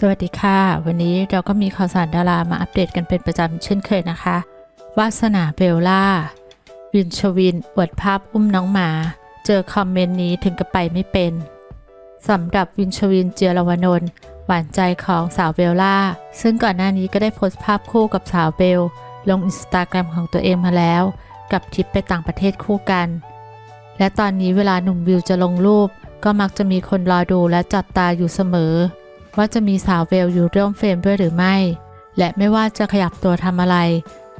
สวัสดีค่ะ วันนี้เราก็มีข่าวสารดารามาอัปเดตกันเป็นประจำเช่นเคยนะคะ วาสนาเบลล่า วินชวินอวดภาพอุ้มน้องหมา เจอคอมเมนต์นี้ถึงกับไปไม่เป็นสำหรับวินชวินเจียรวนนท์หวานใจของสาวเบลล่า ซึ่งก่อนหน้านี้ก็ได้โพสต์ภาพคู่กับสาวเบล ลงอินสตาแกรมของตัวเองมาแล้ว กับทริปไปต่างประเทศคู่กัน และตอนนี้เวลาหนุ่มวิวจะลงรูป ก็มักจะมีคนรอดูและจับตาอยู่เสมอ ว่าจะมีสาวเบลอยู่ร่วมเฟรมด้วยหรือไม่ และไม่ว่าจะขยับตัวทำอะไร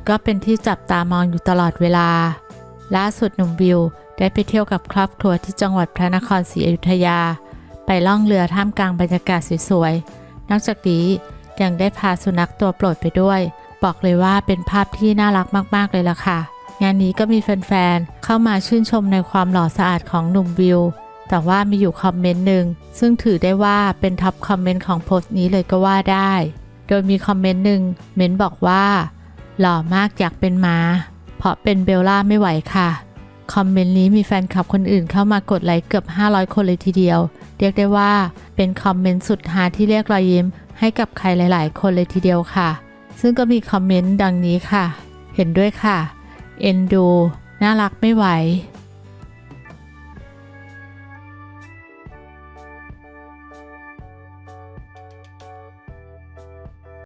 ก็เป็นที่จับตามองอยู่ตลอดเวลา ล่าสุดหนุ่มวิวได้ไปเที่ยวกับครอบครัวที่จังหวัดพระนครศรีอยุธยา ไปล่องเรือท่ามกลางบรรยากาศสวยๆ นอกจากนี้ยังได้พาสุนัขตัวโปรดไปด้วย บอกเลยว่าเป็นภาพที่น่ารักมากๆเลยล่ะค่ะ งานนี้ก็มีแฟนๆ เข้ามาชื่นชมในความหล่อสะอาดของหนุ่มวิว แต่ว่ามีอยู่คอมเมนต์หนึ่งซึ่งถือได้ว่าเป็นท็อปคอมเมนต์ของโพสต์นี้เลยก็ว่าได้ โดยมีคอมเมนต์หนึ่งเม้นบอกว่า หล่อมากอยากเป็นม้า เพราะเป็นเบลล่าไม่ไหวค่ะ คอมเมนต์นี้มีแฟนคลับคนอื่นเข้ามากดไลค์เกือบ 500 คนเลยทีเดียว เรียกได้ว่าเป็นคอมเมนต์สุดฮาที่เรียกรอยยิ้ม ให้กับใครหลาย ๆ คนเลยทีเดียวค่ะ ซึ่งก็มีคอมเมนต์ดังนี้ค่ะ เห็นด้วยค่ะ เอ็นดู น่ารักไม่ไหว